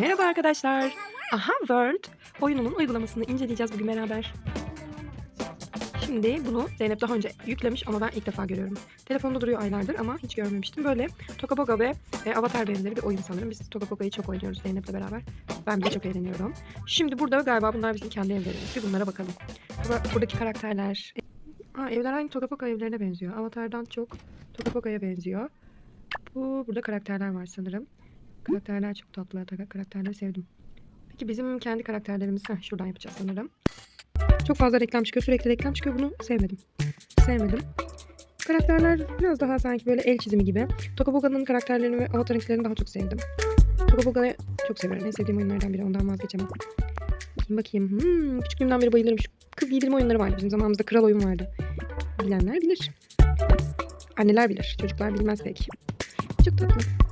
Merhaba arkadaşlar. Aha World oyununun uygulamasını inceleyeceğiz bugün beraber. Şimdi bunu Zeynep daha önce yüklemiş ama ben ilk defa görüyorum. Telefonda duruyor aylardır ama hiç görmemiştim. Böyle Tokaboga ve e, Avatar benzeri bir oyun sanırım. Biz Tokaboga'yı çok oynuyoruz Zeynep'le beraber. Ben bile çok eğleniyorum. Şimdi burada galiba bunlar bizim kendi evlerimiz. Bir bunlara bakalım. Burada, buradaki karakterler. Aa, evler aynı Tokaboga evlerine benziyor. Avatar'dan çok Tokaboga'ya benziyor. Bu burada karakterler var sanırım. Karakterler çok tatlı. Taka- Karakterleri sevdim. Peki bizim kendi karakterlerimiz heh, şuradan yapacağız sanırım. Çok fazla reklam çıkıyor. Sürekli reklam çıkıyor. Bunu sevmedim. Sevmedim. Karakterler biraz daha sanki böyle el çizimi gibi. Tokaboga'nın karakterlerini ve Avatar'ınkilerini daha çok sevdim. Tokaboga'yı çok seviyorum. En sevdiğim oyunlardan biri. Ondan vazgeçemem. Bakayım bakayım. Hmm, küçüklüğümden beri bayılırım. Şu kız giydirme oyunları vardı. Bizim zamanımızda kral oyun vardı. Bilenler bilir. Anneler bilir. Çocuklar bilmez belki. Çok tatlı.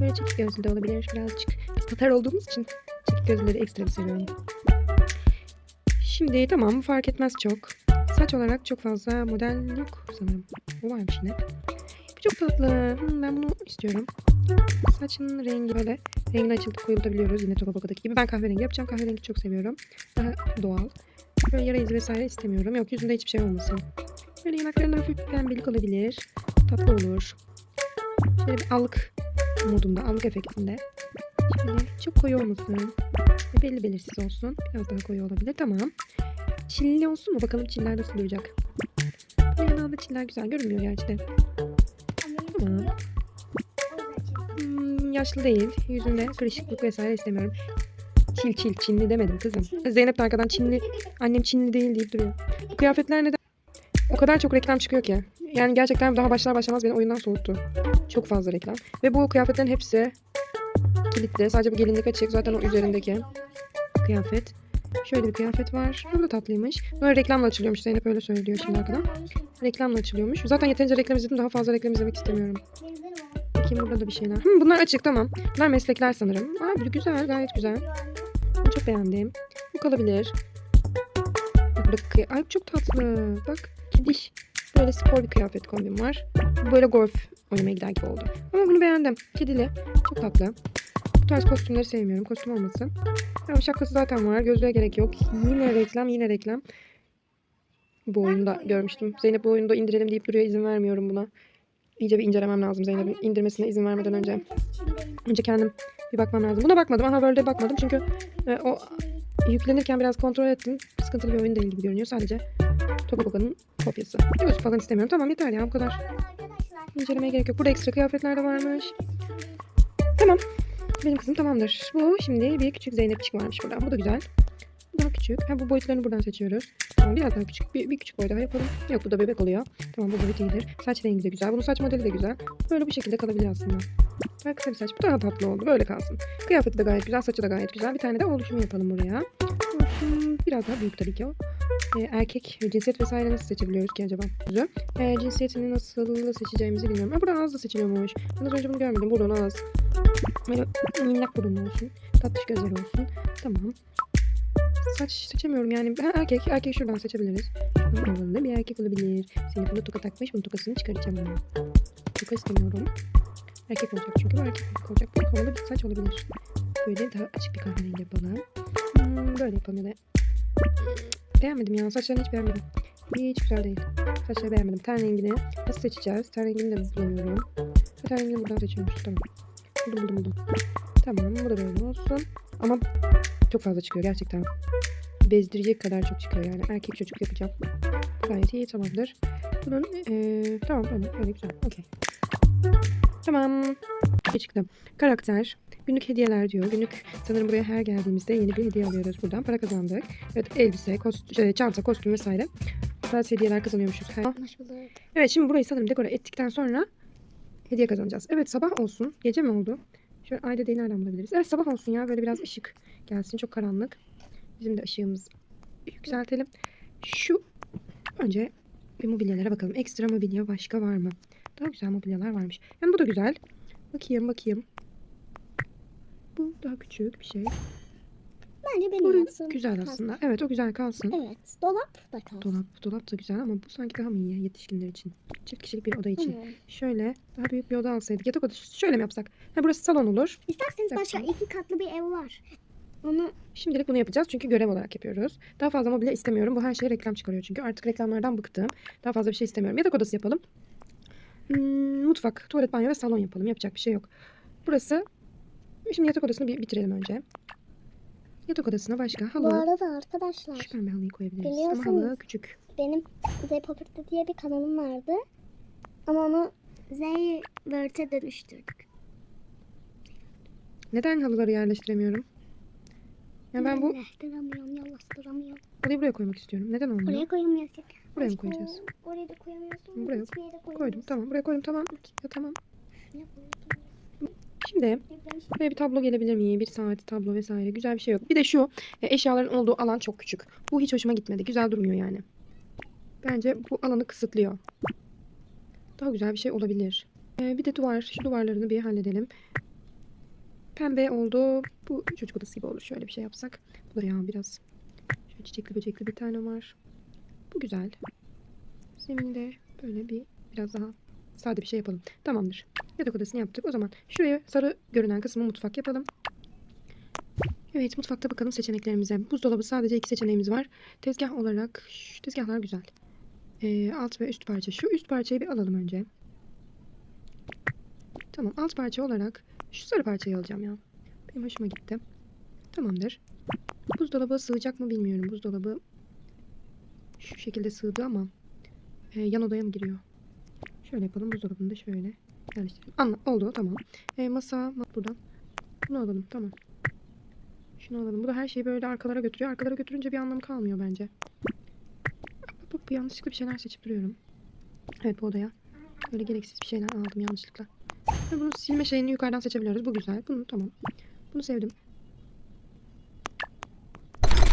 Böyle çekik gözlü de olabilir birazcık. Biz Tatar olduğumuz için çekik gözlüleri ekstra seviyorum. Şimdi tamam fark etmez çok. Saç olarak çok fazla model yok sanırım. Bu varmış yine. Bu çok tatlı. Hmm, ben bunu istiyorum. Saçın rengi böyle rengini açılıp koyulabiliyoruz yine Tokaboga'daki gibi. Ben kahverengi yapacağım. Kahverengi çok seviyorum. Daha doğal. Böyle yara izi vesaire istemiyorum. Yok yüzünde hiçbir şey olmasın. Böyle yanaklarında hafif pembelik olabilir. Tatlı olur. Şöyle bir allık modunda, allık efektinde. Şöyle çok koyu olmasın. Belli belirsiz olsun. Biraz daha koyu olabilir. Tamam. Çilli olsun mu? Bakalım çiller nasıl duracak. Bu yanağında çiller güzel görünmüyor gerçi de. Tamam. Hmm, yaşlı değil. Yüzünde kırışıklık vesaire istemiyorum. Çil çil Çinli demedim kızım. Zeynep de arkadan Çinli. Annem Çinli değil deyip duruyor. Bu kıyafetler neden? O kadar çok reklam çıkıyor ki. Yani gerçekten daha başlar başlamaz beni oyundan soğuttu. Çok fazla reklam. Ve bu kıyafetlerin hepsi kilitli. Sadece bu gelinlik açık. Zaten o üzerindeki kıyafet. Şöyle bir kıyafet var. Bu da tatlıymış. Böyle reklamla açılıyormuş. Zeynep öyle söylüyor şimdi arkadan. Reklamla açılıyormuş. Zaten yeterince reklam izledim. Daha fazla reklam izlemek istemiyorum. Bakayım burada da bir şeyler. Hı, bunlar açık tamam. Bunlar meslekler sanırım. Aa, güzel. Gayet güzel. Çok beğendim. Bu kalabilir. Burada kıy- Ay çok tatlı. Bak kediş. Böyle spor bir kıyafet kombin var. Böyle golf oynamaya gider gibi oldu. Ama bunu beğendim. Kedili. Çok tatlı. Bu tarz kostümleri sevmiyorum. Kostüm olmasın. Ama şapkası zaten var. Gözlüğe gerek yok. Yine reklam, yine reklam. Bu oyunda görmüştüm. Zeynep bu oyunda indirelim deyip duruyor. izin vermiyorum buna. İyice bir incelemem lazım Zeynep'in indirmesine izin vermeden önce. Önce kendim bir bakmam lazım. Buna bakmadım. Aha World'e bakmadım çünkü e, o yüklenirken biraz kontrol ettim. Sıkıntılı bir oyun değil gibi görünüyor. Sadece Tokaboga'nın kopyası. Göz falan istemiyorum. Tamam yeter ya bu kadar. İncelemeye gerek yok. Burada ekstra kıyafetler de varmış. Tamam. Benim kızım tamamdır. Bu şimdi bir küçük Zeynepçik varmış burada. Bu da güzel. Daha küçük. Ha, bu boyutlarını buradan seçiyoruz. Tamam biraz daha küçük. Bir, bir küçük boy daha yapalım. Yok bu da bebek oluyor. Tamam bu boyut iyidir. Saç rengi de güzel. Bunun saç modeli de güzel. Böyle bu şekilde kalabilir aslında. Daha kısa bir saç. Bu daha tatlı oldu. Böyle kalsın. Kıyafeti de gayet güzel. Saçı da gayet güzel. Bir tane de oluşum yapalım buraya. Oluşum biraz daha büyük tabii ki o. Ee, erkek cinsiyet vesaire nasıl seçebiliyoruz ki acaba? Ee, cinsiyetini nasıl seçeceğimizi bilmiyorum. Ha burada ağız da seçiliyormuş. Ben az önce bunu görmedim. Buradan ağız. Böyle minnak burunlu olsun. Tatlış gözleri olsun. Tamam. Saç seçemiyorum yani. Ha, erkek. Erkek şuradan seçebiliriz. Şuradan bir erkek olabilir. Senin bunda toka takmış. Bunun tokasını çıkaracağım ama. Toka istemiyorum. Erkek olacak çünkü. Bu erkek olacak. Bu havalı bir saç olabilir. Böyle daha açık bir kahverengi yapalım. Hmm, böyle yapalım ya. Beğenmedim ya. Saçlarını hiç beğenmedim. Hiç güzel değil. Saçları beğenmedim. Ten rengini nasıl seçeceğiz? Ten rengini de bulamıyorum. Ten rengini buradan seçiyormuş. Tamam. Buldum buldum buldum. Tamam bu da böyle olsun. Ama çok fazla çıkıyor gerçekten. Bezdirecek kadar çok çıkıyor yani. Erkek çocuk yapacağım. Gayet iyi tamamdır. Bunun eee tamam öyle, öyle güzel. Okey. Tamam. Ne çıktı? Karakter. Günlük hediyeler diyor. Günlük sanırım buraya her geldiğimizde yeni bir hediye alıyoruz buradan. Para kazandık. Evet elbise, kostüm, çanta, kostüm vesaire. Tarz hediyeler kazanıyormuşuz. Bulduk. Evet şimdi burayı sanırım dekore ettikten sonra hediye kazanacağız. Evet sabah olsun. Gece mi oldu? Şöyle ayda değil nereden bulabiliriz? Evet sabah olsun ya. Böyle biraz ışık gelsin. Çok karanlık. Bizim de ışığımızı yükseltelim. Şu önce bir mobilyalara bakalım. Ekstra mobilya başka var mı? Daha güzel mobilyalar varmış. Yani bu da güzel. Bakayım bakayım. Bu daha küçük bir şey. Bence benim Bu yapsın. güzel aslında. Evet o güzel kalsın. Evet. Dolap da kalsın. Dolap, dolap da güzel ama bu sanki daha mı iyi yetişkinler için? Çift kişilik bir oda için. Hı. Şöyle daha büyük bir oda alsaydık. Yatak odası şöyle mi yapsak? Ha, burası salon olur. İsterseniz başka iki katlı bir ev var. Onu Şimdilik bunu yapacağız çünkü görev olarak yapıyoruz. Daha fazla mobilya istemiyorum. Bu her şeye reklam çıkarıyor çünkü. Artık reklamlardan bıktım. Daha fazla bir şey istemiyorum. Yatak odası yapalım. Hmm, mutfak, tuvalet, banyo ve salon yapalım. Yapacak bir şey yok. Burası... Şimdi yatak odasını bir bitirelim önce. Yatak odasına başka bu halı. arada arkadaşlar Şu pembe halıyı koyabiliriz. Ama Biliyorsunuz. halı küçük. benim Zepopir'de diye bir kanalım vardı. Ama onu Zeybirt'e dönüştürdük. Neden halıları yerleştiremiyorum? Ya ben bu Yerleştiremiyorum, yallastıramıyorum. halıyı buraya koymak istiyorum. Neden olmuyor? Oraya koyamıyorsun. Buraya mı koyacağız? Oraya da koyamıyorsun. Buraya. Koydum. Tamam. Buraya koydum. Tamam. Ya, tamam. Ne koydun? Şimdi. Buraya bir tablo gelebilir mi? Bir saat tablo vesaire. Güzel bir şey yok. Bir de şu e, eşyaların olduğu alan çok küçük. Bu hiç hoşuma gitmedi. Güzel durmuyor yani. Bence bu alanı kısıtlıyor. Daha güzel bir şey olabilir. E, bir de duvar. Şu duvarlarını bir halledelim. Pembe oldu. Bu çocuk odası gibi olur. Şöyle bir şey yapsak. Bu da ya biraz şöyle çiçekli böcekli bir tane var. Bu güzel. Zeminde böyle bir biraz daha sade bir şey yapalım. Tamamdır. Yatak odasını yaptık. O zaman şuraya sarı görünen kısmı mutfak yapalım. Evet mutfakta bakalım seçeneklerimize. Buzdolabı sadece iki seçeneğimiz var. Tezgah olarak şu tezgahlar güzel. Ee, alt ve üst parça. Şu üst parçayı bir alalım önce. Tamam alt parça olarak şu sarı parçayı alacağım ya. Benim hoşuma gitti. Tamamdır. Buzdolabı sığacak mı bilmiyorum. Buzdolabı şu şekilde sığdı ama e, yan odaya mı giriyor? Şöyle yapalım. Buzdolabını da şöyle yerleştirelim. Anla, oldu tamam. E, masa ma- buradan. Bunu alalım tamam. Şunu alalım. Bu da her şeyi böyle arkalara götürüyor. Arkalara götürünce bir anlamı kalmıyor bence. Bak, bu yanlışlıkla bir şeyler seçip duruyorum. Evet bu odaya. Böyle gereksiz bir şeyler aldım yanlışlıkla. Ve bunu silme şeyini yukarıdan seçebiliyoruz. Bu güzel. Bunu tamam. Bunu sevdim.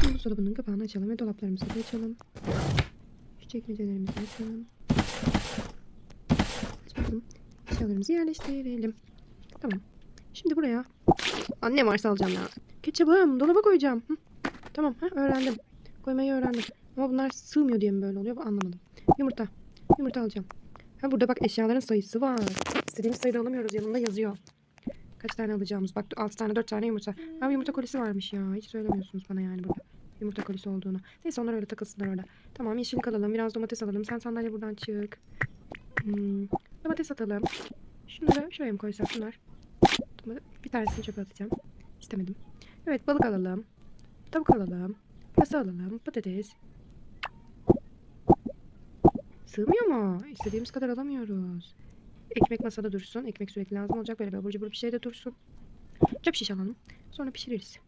Şimdi buzdolabının kapağını açalım ve dolaplarımızı da açalım. Şu çekmecelerimizi açalım. Aç. Eşyalarımızı yerleştirelim. Tamam. Şimdi buraya anne varsa alacağım ya. Ketçabım dolaba koyacağım. Hı. Tamam ha, öğrendim. Koymayı öğrendim. Ama bunlar sığmıyor diye mi böyle oluyor? Anlamadım. Yumurta. Yumurta alacağım. Ha burada bak eşyaların sayısı var. İstediğimiz sayıda alamıyoruz. Yanında yazıyor. Kaç tane alacağımız. Bak 6 tane 4 tane yumurta. Ha yumurta kolisi varmış ya. Hiç söylemiyorsunuz bana yani burada. Yumurta kolisi olduğunu. Neyse onlar öyle takılsınlar orada. Tamam yeşillik alalım. Biraz domates alalım. Sen sandalye buradan çık. Hmm, domates atalım. Şunları şuraya mı koysak şunlar? Bir tanesini çöpe atacağım. İstemedim. Evet balık alalım. Tavuk alalım. Pasta alalım. Patates. Sığmıyor mu? İstediğimiz kadar alamıyoruz. Ekmek masada dursun. Ekmek sürekli lazım olacak. Böyle abur cubur bir şey de dursun. Çöp şiş alalım. Sonra pişiririz.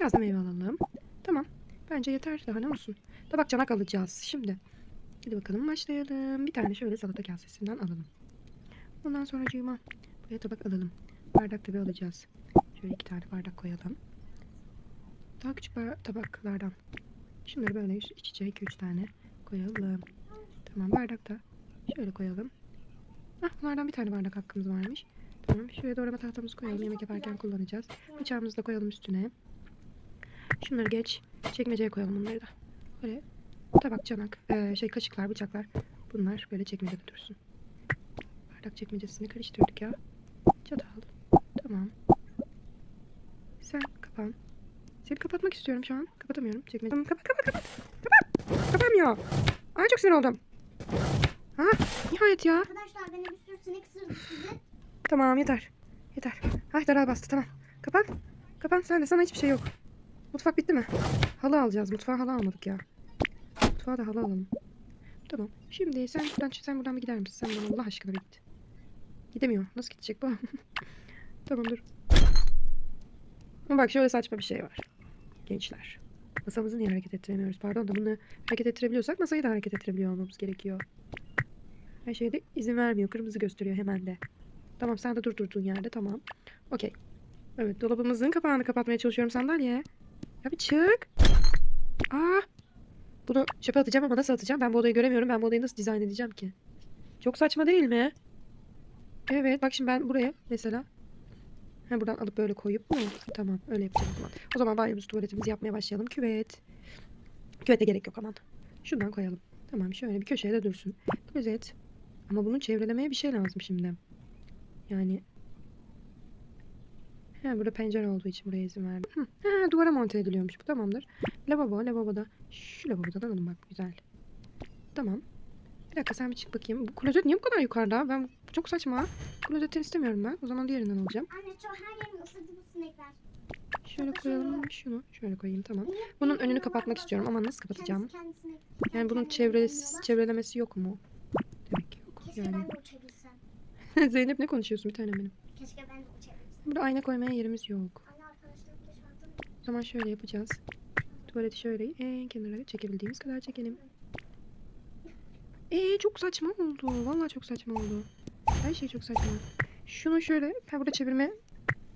Biraz da meyve alalım. Tamam. Bence yeter. Daha ne olsun. Tabak çanak alacağız. Şimdi. Hadi bakalım başlayalım. Bir tane şöyle salata kasesinden alalım. Ondan sonra cığıma buraya tabak alalım. Bardak tabi alacağız. Şöyle iki tane bardak koyalım. Daha küçük tabaklardan. Şunları böyle iç iç içe iki üç tane koyalım. Tamam bardak da şöyle koyalım. Hah, bunlardan bir tane bardak hakkımız varmış. Tamam şuraya doğrama tahtamızı koyalım. Yemek yaparken kullanacağız. Bıçağımızı da koyalım üstüne. Şunları geç. Çekmeceye koyalım bunları da. Böyle tabak, çanak, şey kaşıklar, bıçaklar. Bunlar böyle çekmecede dursun. Bardak çekmecesini karıştırdık ya. Çatal. Tamam. Sen kapan. Seni kapatmak istiyorum şu an. Kapatamıyorum. Çekmece. Tamam, kapat kapat kapat. Kapat. Kapanmıyor. Ay çok sinir oldum. Ha nihayet ya. Arkadaşlar beni bir sürü sinek ısırdı sizi. Tamam yeter. Yeter. Ay daral bastı tamam. Kapan. Kapan sen de sana hiçbir şey yok. Mutfak bitti mi? Halı alacağız. Mutfağa halı almadık ya. Mutfağa da halı alalım. Tamam. Şimdi sen buradan sen buradan bir gider misin? Sen bana Allah aşkına bir git. Gidemiyor. Nasıl gidecek bu? tamam dur. Ama bak şöyle saçma bir şey var. Gençler. Masamızı niye hareket ettiremiyoruz? Pardon da bunu hareket ettirebiliyorsak masayı da hareket ettirebiliyor olmamız gerekiyor. Her şeyde izin vermiyor. Kırmızı gösteriyor hemen de. Tamam sen de dur durduğun yerde tamam. Okey. Evet dolabımızın kapağını kapatmaya çalışıyorum sandalye. Ya bir çık. Aa. Bunu çöpe atacağım ama nasıl atacağım? Ben bu odayı göremiyorum. Ben bu odayı nasıl dizayn edeceğim ki? Çok saçma değil mi? Evet bak şimdi ben buraya mesela. Ha, buradan alıp böyle koyup mu? Tamam öyle yapacağım o zaman. O zaman banyomuzu tuvaletimizi yapmaya başlayalım. Küvet. Küvete gerek yok aman. Şundan koyalım. Tamam şöyle bir köşeye de dursun. Klozet. Ama bunu çevrelemeye bir şey lazım şimdi. Yani He, burada pencere olduğu için buraya izin verdim. Ha, duvara monte ediliyormuş bu tamamdır. Lavabo, lavaboda. Şu lavabodan alalım bak güzel. Tamam. Bir dakika sen bir çık bakayım. Bu klozet niye bu kadar yukarıda? Ben çok saçma. Klozetten istemiyorum ben. O zaman diğerinden alacağım. Anne şu her yerimi ısırdı bu sinekler. Şöyle koyalım şunu. Şöyle koyayım tamam. Bunun önünü kapatmak istiyorum ama nasıl kapatacağım? Yani bunun çevresi, çevrelemesi yok mu? Demek ki yok. Yani. Zeynep ne konuşuyorsun bir tanem benim? Keşke ben de uçabilsem. Burada ayna koymaya yerimiz yok. O zaman şöyle yapacağız. Tuvaleti şöyle en kenara çekebildiğimiz kadar çekelim. Ee çok saçma oldu. Vallahi çok saçma oldu. Her şey çok saçma. Şunu şöyle, ha burada çevirme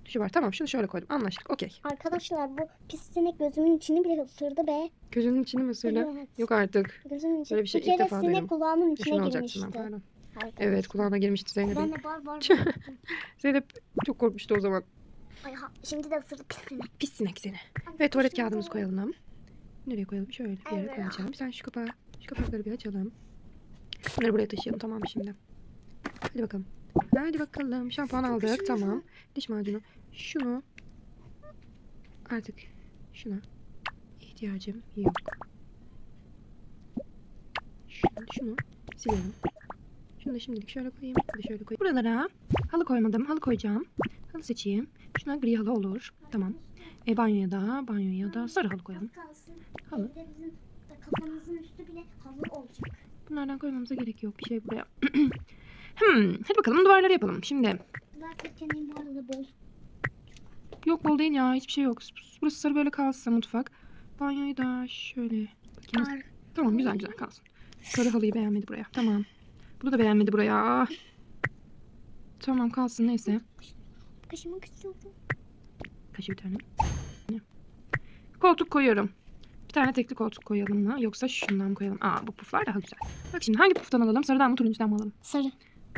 tuşu var. Tamam şunu şöyle koydum. Anlaştık. Okey. Arkadaşlar bu pis sinek gözümün içini bile ısırdı be. Gözünün içini mi ısırdı? Evet. Yok artık. Gözümün içi. Böyle bir şey bir ilk defa sinek duydum. kulağımın E, içine Şunu alacaksın girmişti. lan pardon. Arkadaşlar. Evet kulağına girmişti Zeynep'in. Ben de bar bar. Zeynep çok korkmuştu o zaman. Ay ha, şimdi de ısırdı pis sinek. Pis sinek seni. Ve tuvalet kağıdımızı koyalım. Nereye koyalım? Şöyle bir yere Evet. koyacağım. Sen şu kapağı, şu kapakları bir açalım. Bunları buraya taşıyalım tamam şimdi? Hadi bakalım. Hadi bakalım. Şampuan aldık. Şunu- Tamam. Diş macunu. Şunu artık şuna ihtiyacım yok. Şunu, şunu silelim. Şunu da şimdilik şöyle koyayım. Bir de şöyle koyayım. Buralara halı koymadım. Halı koyacağım. Halı seçeyim. Şuna gri halı olur. Tamam. E, banyoya da, banyoya da sarı halı koyalım. Halı. Kafamızın üstü bile halı olacak. Bunlardan koymamıza gerek yok. Bir şey buraya. hmm, hadi bakalım duvarları yapalım. Şimdi Bunlar Türkiye'nin bu arada bol. yok bol değil ya. Hiçbir şey yok. Burası sarı böyle kalsın mutfak. Banyoyu da şöyle. Bakayım. Tamam güzel güzel kalsın. Sarı halıyı beğenmedi buraya. Tamam. Bunu da beğenmedi buraya. Tamam kalsın neyse. kaşımak istiyorum. Kaşı bir tane. Koltuk koyuyorum. Tane tekli koltuk koyalım mı? Yoksa şundan mı koyalım? Aa bu puflar daha güzel. Bak şimdi hangi puftan alalım? Sarıdan mı turuncudan mı alalım? Sarı.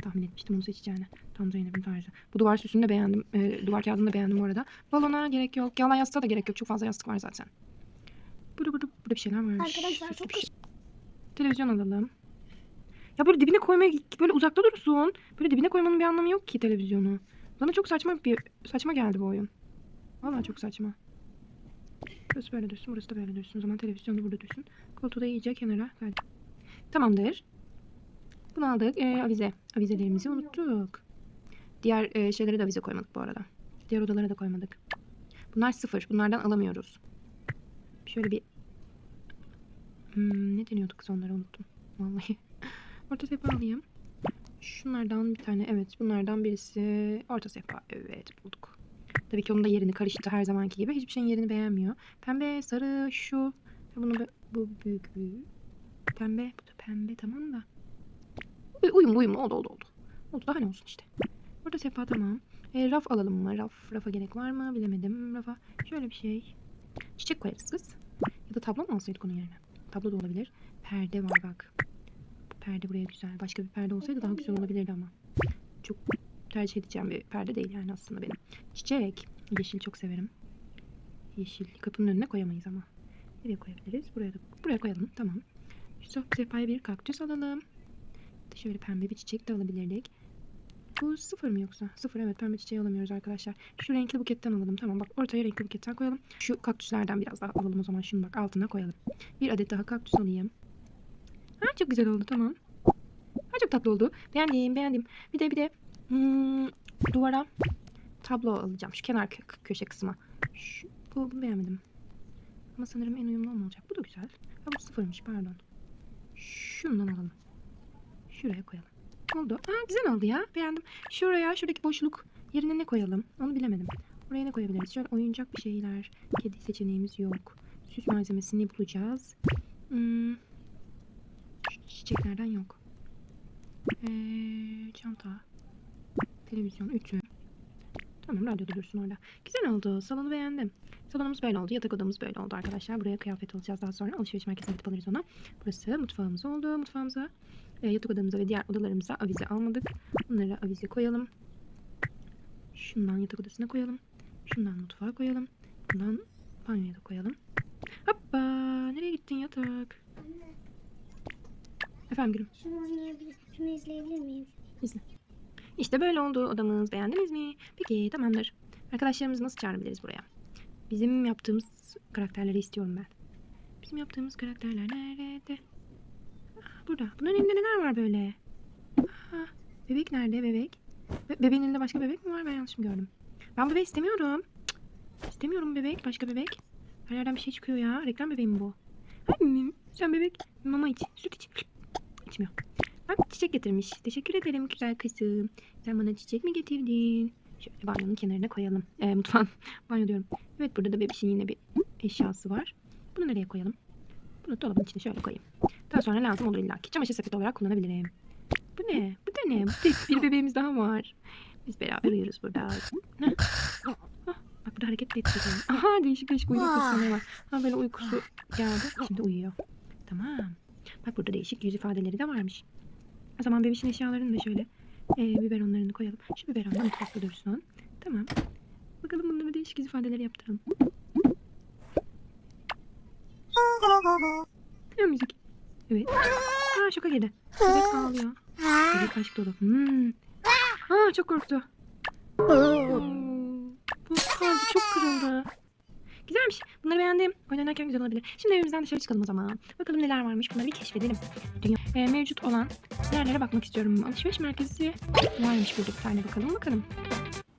Tahmin etmiştim onu seçeceğini. Tam Zeynep'in tarzı. Bu duvar süsünü de beğendim. Ee, duvar kağıdını da beğendim bu arada. Balona gerek yok. Yalan yastığa da gerek yok. Çok fazla yastık var zaten. Burada burada burada bir şeyler var. Arkadaşlar çok Televizyon alalım. Ya böyle dibine koymaya böyle uzakta dursun. Böyle dibine koymanın bir anlamı yok ki televizyonu. Bana çok saçma bir saçma geldi bu oyun. Vallahi çok saçma. Burası böyle dursun, burası da böyle dursun. O zaman televizyonu burada dursun. Koltuğu da iyice kenara. Hadi. Tamamdır. Bunu aldık. Ee, avize. Avizelerimizi unuttuk. Diğer e, şeyleri de avize koymadık bu arada. Diğer odalara da koymadık. Bunlar sıfır. Bunlardan alamıyoruz. Şöyle bir Hmm, ne deniyordu kız onları unuttum. Vallahi. Orta sehpa alayım. Şunlardan bir tane evet bunlardan birisi orta sehpa. Evet bulduk. Tabii ki onun da yerini karıştı her zamanki gibi. Hiçbir şeyin yerini beğenmiyor. Pembe, sarı, şu. Bunu bu büyük büyük. Pembe, bu da pembe tamam da. Uy- Uyumlu uyumlu oldu oldu oldu. Oldu daha ne olsun işte. Orta sehpa tamam. E, raf alalım mı? Raf, rafa gerek var mı? Bilemedim. Rafa şöyle bir şey. Çiçek koyarız kız. Ya da tablo mu alsaydık onun yerine? Tablo da olabilir. Perde var bak. Perde buraya güzel. Başka bir perde olsaydı daha güzel olabilirdi ama. Çok tercih edeceğim bir perde değil yani aslında benim. Çiçek. Yeşil çok severim. Yeşil. Kapının önüne koyamayız ama. Nereye koyabiliriz? Buraya da buraya koyalım. Tamam. Şu sehpaya bir kaktüs alalım. Şöyle pembe bir çiçek de alabilirdik. Bu sıfır mı yoksa? Sıfır evet pembe çiçeği alamıyoruz arkadaşlar. Şu renkli buketten alalım. Tamam bak ortaya renkli buketten koyalım. Şu kaktüslerden biraz daha alalım o zaman. Şunu bak altına koyalım. Bir adet daha kaktüs alayım. Ha çok güzel oldu tamam. Ha çok tatlı oldu. Beğendim beğendim. Bir de bir de hmm, duvara tablo alacağım. Şu kenar kö- köşe kısma. Şu, bu, beğenmedim. Ama sanırım en uyumlu olan olacak. Bu da güzel. Ha bu sıfırmış pardon. Şundan alalım. Şuraya koyalım. Oldu. Aa güzel oldu ya. Beğendim. Şuraya şuradaki boşluk yerine ne koyalım? Onu bilemedim. Oraya ne koyabiliriz? Şöyle oyuncak bir şeyler. Kedi seçeneğimiz yok. Süs malzemesini bulacağız. Hmm. Şu çiçeklerden yok. Ee, çanta. Televizyon, ütü. Tamam radyo da dursun orada. Güzel oldu. Salonu beğendim. Salonumuz böyle oldu. Yatak odamız böyle oldu arkadaşlar. Buraya kıyafet alacağız daha sonra. Alışveriş merkezine gidip alırız ona. Burası mutfağımız oldu. Mutfağımıza, e, yatak odamıza ve diğer odalarımıza avize almadık. Bunları avize koyalım. Şundan yatak odasına koyalım. Şundan mutfağa koyalım. Bundan banyoya da koyalım. Hoppa! Nereye gittin yatak? Efendim gülüm. Şunu oynayabilir, şunu izleyebilir miyiz? İşte böyle oldu odamız. Beğendiniz mi? Peki tamamdır. Arkadaşlarımızı nasıl çağırabiliriz buraya? Bizim yaptığımız karakterleri istiyorum ben. Bizim yaptığımız karakterler nerede? Aa, burada. Bunların elinde neler var böyle? Aa, bebek nerede bebek? Be- bebeğin elinde başka bebek mi var? Ben yanlış mı gördüm? Ben bebek istemiyorum. Cık, İstemiyorum bebek. Başka bebek. Her yerden bir şey çıkıyor ya. Reklam bebeğim mi bu? Ay, sen bebek. Mama iç. Süt iç. İçmiyor. Bak çiçek getirmiş. Teşekkür ederim güzel kızım. Sen bana çiçek mi getirdin? Şöyle banyonun kenarına koyalım. E, mutfağın. Banyo diyorum. Evet burada da bebişin yine bir eşyası var. Bunu nereye koyalım? Bunu dolabın içine şöyle koyayım. Daha sonra lazım olur illa ki. Çamaşır sepeti olarak kullanabilirim. Bu ne? Bu da ne? Bir, bir bebeğimiz daha var. Biz beraber uyuyoruz burada. Heh. Ah, Bak burada hareket de edecek. Aha değişik değişik uyku pozisyonları var. Ha böyle uykusu geldi. Şimdi uyuyor. Tamam. Bak burada değişik yüz ifadeleri de varmış. O zaman bebişin eşyalarını da şöyle e, biberonlarını koyalım. Şu biberonlar mutfakta dursun. Tamam. Bakalım bunları değişik ifadeleri yaptıralım. Ne müzik? Evet. Aa şoka girdi. Bebek ağlıyor. Bebek aşk dolu. Hmm. Aa çok korktu. Bu kalbi çok kırıldı. Güzelmiş. Bunları beğendim. Oynanırken güzel olabilir. Şimdi evimizden dışarı çıkalım o zaman. Bakalım neler varmış. Bunları bir keşfedelim. Bakmak istiyorum. Alışveriş merkezi varmış burada bir tane bakalım bakalım.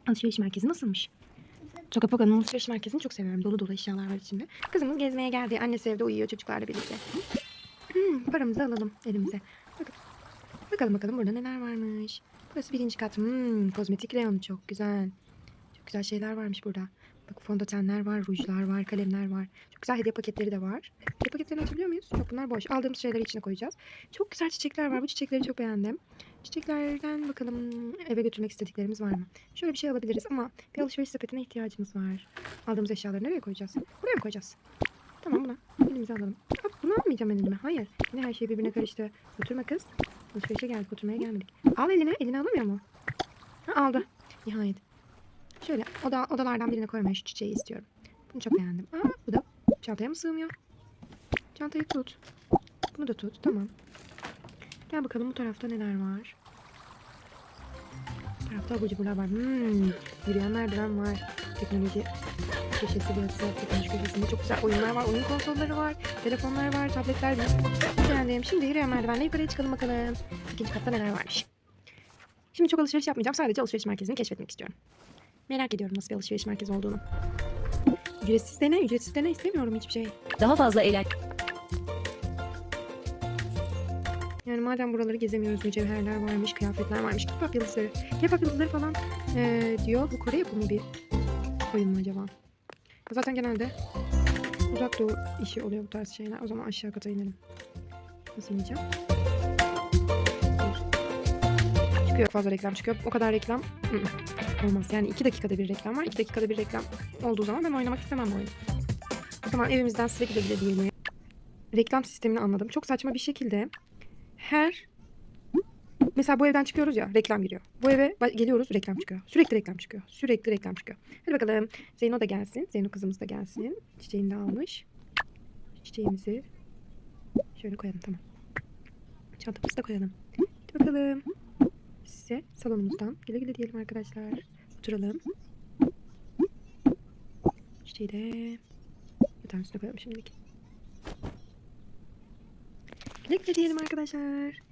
Alışveriş merkezi nasılmış? Tokapoka'nın alışveriş merkezini çok seviyorum. Dolu dolu eşyalar var içinde. Kızımız gezmeye geldi. Annesi evde uyuyor çocuklarla birlikte. Hmm, paramızı alalım elimize. Bakalım. Bakalım bakalım burada neler varmış. Burası birinci kat. Hmm, kozmetik reyonu çok güzel. Çok güzel şeyler varmış burada. Bak fondötenler var, rujlar var, kalemler var. Çok güzel hediye paketleri de var. Hediye paketlerini açabiliyor muyuz? Yok bunlar boş. Aldığımız şeyleri içine koyacağız. Çok güzel çiçekler var. Bu çiçekleri çok beğendim. Çiçeklerden bakalım eve götürmek istediklerimiz var mı? Şöyle bir şey alabiliriz ama bir alışveriş sepetine ihtiyacımız var. Aldığımız eşyaları nereye koyacağız? Buraya mı koyacağız? Tamam buna. Elimize alalım. Hop, bunu almayacağım elime. Hayır. Yine her şey birbirine karıştı. Oturma kız. Alışverişe geldik. Oturmaya gelmedik. Al eline. Eline alamıyor mu? Ha, aldı. Nihayet. Şöyle oda, odalardan birine koymaya şu çiçeği istiyorum. Bunu çok beğendim. Aa, bu da çantaya mı sığmıyor? Çantayı tut. Bunu da tut. Tamam. Gel bakalım bu tarafta neler var. Bu tarafta abur cuburlar var. Hmm, yürüyen merdiven var. Teknoloji köşesi burası. Teknoloji köşesinde çok güzel oyunlar var. Oyun konsolları var. Telefonlar var. Tabletler var. Beğendim. Şimdi yürüyen merdivenle yukarıya çıkalım bakalım. İkinci katta neler varmış. Şimdi çok alışveriş yapmayacağım. Sadece alışveriş merkezini keşfetmek istiyorum. Merak ediyorum nasıl bir alışveriş merkezi olduğunu. Ücretsiz dene, ücretsiz dene istemiyorum hiçbir şey. Daha fazla eğlen... Yani madem buraları gezemiyoruz, mücevherler varmış, kıyafetler varmış, K-pop yıldızları, K-pop yıldızları falan eee, diyor. Bu Kore yapımı bir oyun mu acaba? Zaten genelde uzak doğu işi oluyor bu tarz şeyler. O zaman aşağı kata inelim. Nasıl ineceğim? Çıkıyor fazla reklam çıkıyor. O kadar reklam ı-ı, olmaz. Yani iki dakikada bir reklam var. iki dakikada bir reklam olduğu zaman ben oynamak istemem bu oyunu. O zaman evimizden güle güle diyelim. Reklam sistemini anladım. Çok saçma bir şekilde her mesela bu evden çıkıyoruz ya reklam giriyor. Bu eve geliyoruz reklam çıkıyor. Sürekli reklam çıkıyor. Sürekli reklam çıkıyor. Hadi bakalım Zeyno da gelsin. Zeyno kızımız da gelsin. Çiçeğini de almış. Çiçeğimizi şöyle koyalım tamam. Çantamızı da koyalım. Hadi bakalım. Size salonumuzdan güle güle diyelim arkadaşlar. Oturalım. Çiçeği de yatağın üstüne koyalım şimdilik. Güle güle diyelim arkadaşlar.